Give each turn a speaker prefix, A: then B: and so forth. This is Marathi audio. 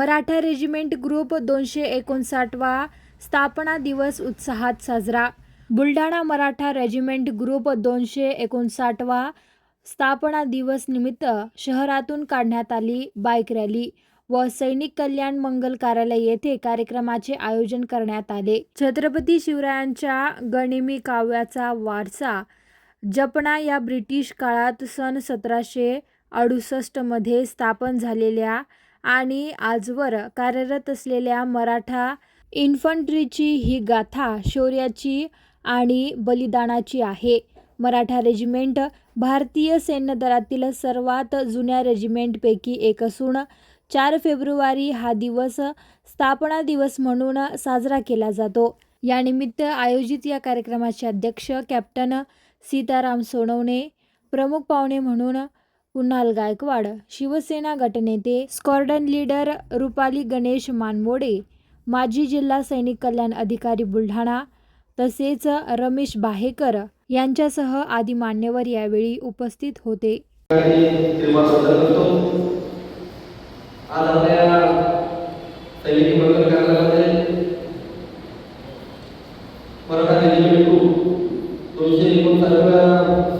A: मराठा रेजिमेंट ग्रुप दोनशे एकोणसाठवा स्थापना दिवस उत्साहात साजरा. बुलढाणा मराठा रेजिमेंट ग्रुप दोनशे एकोणसाठवा स्थापना दिवस निमित्त शहरातून काढण्यात आली बाईक रॅली व सैनिक कल्याण मंगल कार्यालय येथे कार्यक्रमाचे आयोजन करण्यात आले. छत्रपती शिवरायांच्या गणिमी काव्याचा वारसा जपणा या ब्रिटिश काळात सन सतराशे अडुसष्टमध्ये स्थापन झालेल्या आणि आजवर कार्यरत असलेल्या मराठा इन्फंट्रीची ही गाथा शौर्याची आणि बलिदानाची आहे. मराठा रेजिमेंट भारतीय सैन्य दलातील सर्वात जुन्या रेजिमेंटपैकी एक असून चार फेब्रुवारी हा दिवस स्थापना दिवस म्हणून साजरा केला जातो. यानिमित्त आयोजित या कार्यक्रमाचे अध्यक्ष कॅप्टन सीताराम सोनवणे प्रमुख पाहुणे म्हणून कुणाल गायकवाड शिवसेना गटनेते स्कॉर्डन लीडर रुपाली गणेश मानमोडे माजी जिल्हा सैनिक कल्याण अधिकारी बुलढाणा तसेच रमेश बाहेकर यांच्यासह आदी मान्यवर यावेळी उपस्थित होते.
B: दोनशे करतो